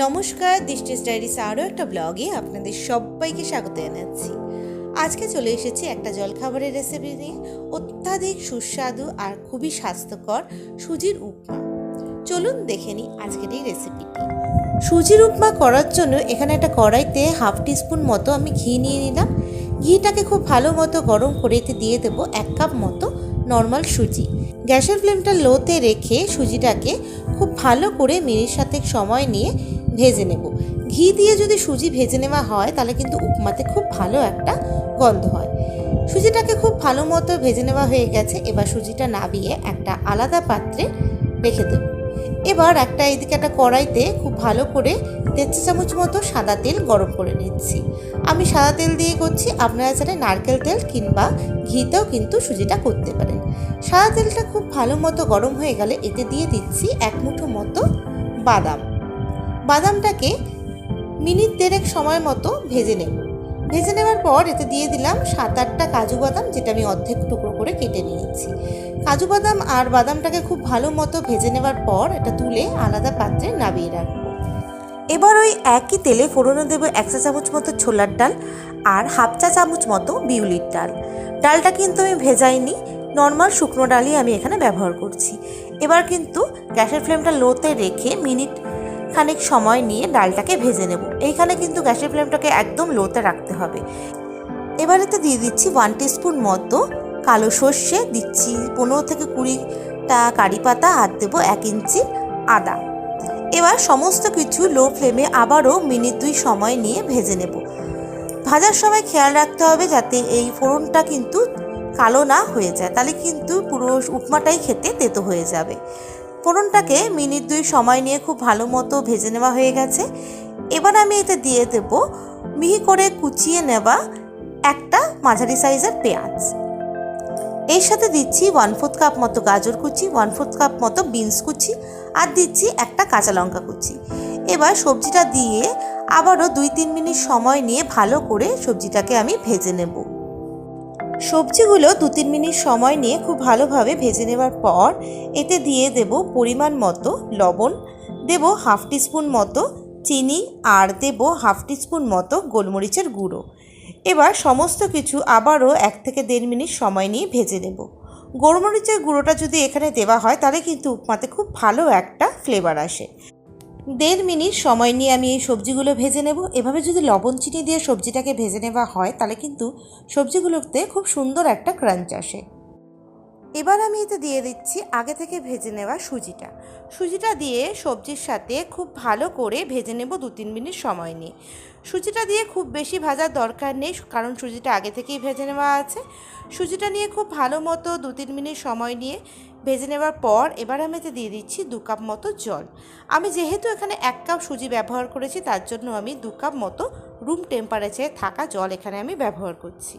নমস্কার দৃষ্টি ডায়েরিস আরও একটা ব্লগে আপনাদের সবাইকে স্বাগত জানাচ্ছি। আজকে চলে এসেছি একটা জলখাবারের রেসিপি নিয়ে। অত্যাধিক সুস্বাদু আর খুবই স্বাস্থ্যকর সুজির উপমা। চলুন দেখে নিই আজকের এই রেসিপিটি সুজির উপমা করার জন্য এখানে একটা কড়াইতে হাফ টিস্পুন মতো আমি ঘি নিয়ে নিলাম। ঘিটাকে খুব ভালো মতো গরম করে এতে দিয়ে দেবো এক কাপ মতো নর্মাল সুজি। গ্যাসের ফ্লেমটা লোতে রেখে সুজিটাকে খুব ভালো করে মিনিট সাথে সময় নিয়ে ভেজে নেব। ঘি দিয়ে যদি সুজি ভেজে নেওয়া হয়, তাহলে কিন্তু উপমাতে খুব ভালো একটা গন্ধ হয়। সুজিটাকে খুব ভালো মতো ভেজে নেওয়া হয়ে গেছে। এবার সুজিটা নাবিয়ে একটা আলাদা পাত্রে রেখে দেব। এবার একটা এদিকে একটা কড়াইতে খুব ভালো করে দেড় চামচ মতো সাদা তেল গরম করে নিচ্ছি। আমি সাদা তেল দিয়ে করছি। আপনারা চাইলে নারকেল তেল কিংবা ঘিতেও কিন্তু সুজিটা করতে পারেন। সাদা তেলটা খুব ভালো মতো গরম হয়ে গেলে এতে দিয়ে দিচ্ছি এক মুঠো মতো বাদাম। বাদামটাকে মিনিট দেড়েক সময় মতো ভেজে নেব। ভেজে নেওয়ার পর এতে দিয়ে দিলাম সাত আটটা কাজু বাদাম, যেটা আমি অর্ধেক টুকরো করে কেটে নিয়েছি। কাজু বাদাম আর বাদামটাকে খুব ভালো মতো ভেজে নেওয়ার পর এটা তুলে আলাদা পাত্রে নামিয়ে রাখব। এবার ওই একই তেলে ফোড়নে দেবো এক চা চামচ মতো ছোলার ডাল আর হাফ চা চামচ মতো বিউলির ডাল। ডালটা কিন্তু আমি ভেজাইনি, নর্মাল শুকনো ডালই আমি এখানে ব্যবহার করছি। এবার কিন্তু গ্যাসের ফ্লেমটা লোতে রেখে মিনিট খানিক সময় নিয়ে ডালটাকে ভেজে নেব। এইখানে কিন্তু গ্যাসের ফ্লেমটাকে একদম লোতে রাখতে হবে। এবারেতে দিয়ে দিচ্ছি ওয়ান টিস্পুন মতো কালো সর্ষে, দিচ্ছি পনেরো থেকে কুড়িটা কারি পাতা আর দেবো এক ইঞ্চি আদা। এবার সমস্ত কিছু লো ফ্লেমে আবারও মিনিট দুই সময় নিয়ে ভেজে নেব। ভাজার সময় খেয়াল রাখতে হবে যাতে এই ফোড়নটা কিন্তু কালো না হয়ে যায়, তাহলে কিন্তু পুরো উপমাটাই খেতে তেতো হয়ে যাবে। ফোড়নটাকে মিনিট দুই সময় নিয়ে খুব ভালো মতো ভেজে নেওয়া হয়ে গেছে। এবার আমি এতে দিয়ে দেব মিহি করে কুচিয়ে নেওয়া একটা মাঝারি সাইজের পেঁয়াজ। এর সাথে দিচ্ছি ওয়ান ফোর্থ কাপ মতো গাজর কুচি ওয়ান ফোর্থ কাপ মতো বিনস কুচি আর দিচ্ছি একটা কাঁচা লঙ্কা কুচি। এবার সবজিটা দিয়ে আবারও দুই তিন মিনিট সময় নিয়ে ভালো করে সবজিটাকে আমি ভেজে নেব। সবজিগুলো দু তিন মিনিট সময় নিয়ে খুব ভালোভাবে ভেজে নেওয়ার পর এতে দিয়ে দেব পরিমাণ মতো লবণ, দেব হাফ টিস্পুন মতো চিনি আর দেব হাফ টিস্পুন মতো গোলমরিচের গুঁড়ো। এবার সমস্ত কিছু আবারও এক থেকে দেড় মিনিট সময় নিয়ে ভেজে নেব। গোলমরিচের গুঁড়োটা যদি এখানে দেওয়া হয় তাহলে কিন্তু উপমাতে খুব ভালো একটা ফ্লেভার আসে। দেড় মিনিট সময় নিয়ে আমি এই সবজিগুলো ভেজে নেব। এভাবে যদি লবণ চিনি দিয়ে সবজিটাকে ভেজে নেওয়া হয়, তাহলে কিন্তু সবজিগুলোতে খুব সুন্দর একটা ক্রাঞ্চ আসে। এবার আমি এতে দিয়ে দিচ্ছি আগে থেকে ভেজে নেওয়া সুজিটা। সুজিটা দিয়ে সবজির সাথে খুব ভালো করে ভেজে নেব দু তিন মিনিট সময় নিয়ে। সুজিটা দিয়ে খুব বেশি ভাজার দরকার নেই, কারণ সুজিটা আগে থেকেই ভেজে নেওয়া আছে। সুজিটা নিয়ে খুব ভালো মতো দু তিন মিনিট সময় নিয়ে ভেজে নেওয়ার পর এবার আমি এতে দিয়ে দিচ্ছি দু কাপ মতো জল। আমি যেহেতু এখানে এক কাপ সুজি ব্যবহার করেছি, তার জন্য আমি দু কাপ মতো রুম টেম্পারেচারে থাকা জল এখানে আমি ব্যবহার করছি।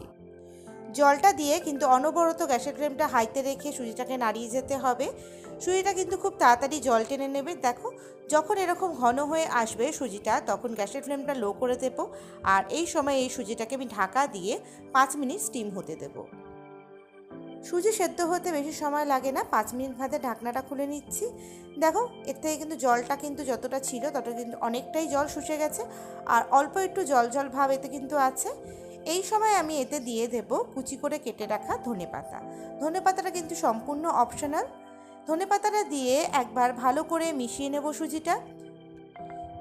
জলটা দিয়ে কিন্তু অনবরত গ্যাসের ফ্লেমটা হাইতে রেখে সুজিটাকে নাড়িয়ে যেতে হবে। সুজিটা কিন্তু খুব তাড়াতাড়ি জল টেনে নেবে। দেখো, যখন এরকম ঘন হয়ে আসবে সুজিটা, তখন গ্যাসের ফ্লেমটা লো করে দেবো আর এই সময় এই সুজিটাকে আমি ঢাকা দিয়ে পাঁচ মিনিট স্টিম হতে দেবো। সুজি সেদ্ধ হতে বেশি সময় লাগে না। পাঁচ মিনিট ভাতে ঢাকনাটা খুলে নিচ্ছি। দেখো, এর থেকে কিন্তু জলটা কিন্তু যতটা ছিল তত কিন্তু অনেকটাই জল শুষে গেছে। আর অল্প একটু জল জল ভাব এতে কিন্তু আছে। এই সময় আমি এতে দিয়ে দেব কুচি করে কেটে রাখা ধনে পাতা। ধনে পাতাটা কিন্তু সম্পূর্ণ অপশনাল ধনে পাতাটা দিয়ে একবার ভালো করে মিশিয়ে নেব সুজিটা।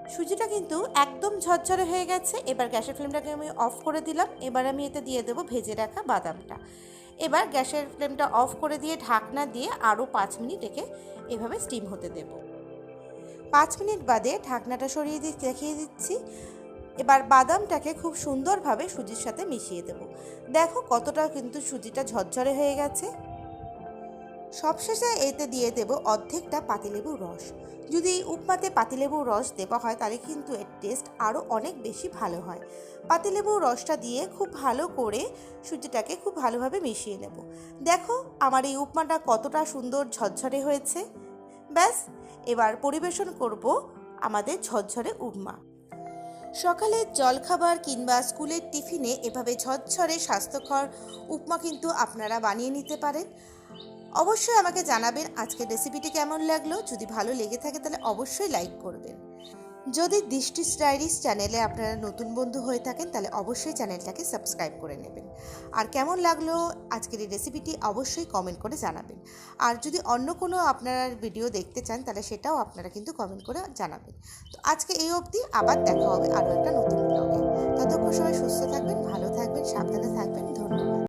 সুজিটা কিন্তু একদম ঝরঝরে হয়ে গেছে। এবার গ্যাসের ফ্লেমটাকে আমি অফ করে দিলাম। এবার আমি এতে দিয়ে দেবো ভেজে রাখা বাদামটা। এবার গ্যাসের ফ্লেমটা অফ করে দিয়ে ঢাকনা দিয়ে আরও পাঁচ মিনিট রেখে এভাবে স্টিম হতে দেব। পাঁচ মিনিট বাদে ঢাকনাটা সরিয়ে দিয়ে দেখিয়ে দিচ্ছি। এবার বাদামটাকে খুব সুন্দরভাবে সুজির সাথে মিশিয়ে দেব। দেখো কতটা কিন্তু সুজিটা ঝরঝরে হয়ে গেছে। সবশেষে এতে দিয়ে দেব অর্ধেকটা পাতিলেবুর রস। যদি উপমাতে পাতিলেবুর রস দেওয়া হয়, তাহলে কিন্তু এর টেস্ট আরও অনেক বেশি ভালো হয়। পাতিলেবুর রসটা দিয়ে খুব ভালো করে সুজিটাকে খুব ভালোভাবে মিশিয়ে নেব। দেখো আমার এই উপমাটা কতটা সুন্দর ঝরঝরে হয়েছে। ব্যাস, এবার পরিবেশন করব আমাদের ঝরঝরে উপমা। সকালের জলখাবার কিংবা স্কুলের টিফিনে এভাবে ঝরঝরে স্বাস্থ্যকর উপমা কিন্তু আপনারা বানিয়ে নিতে পারেন। অবশ্যই আমাকে জানাবেন আজকের রেসিপিটি কেমন লাগল। যদি ভালো লেগে থাকে তাহলে অবশ্যই লাইক করবেন। যদি দৃষ্টি ডায়েরিস চ্যানেলে আপনারা নতুন বন্ধু হয়ে থাকেন, তাহলে অবশ্যই চ্যানেলটাকে সাবস্ক্রাইব করে নেবেন। আর কেমন লাগল আজকের এই রেসিপিটি অবশ্যই কমেন্ট করে জানাবেন। আর যদি অন্য কোনো আপনারা ভিডিও দেখতে চান, তাহলে সেটাও আপনারা কিন্তু কমেন্ট করে জানাবেন। তো আজকে এই অবধি আবার দেখা হবে আরও একটা নতুন ব্লগে ততক্ষণ সবাই সুস্থ থাকবেন, ভালো থাকবেন, সাবধানে থাকবেন। ধন্যবাদ।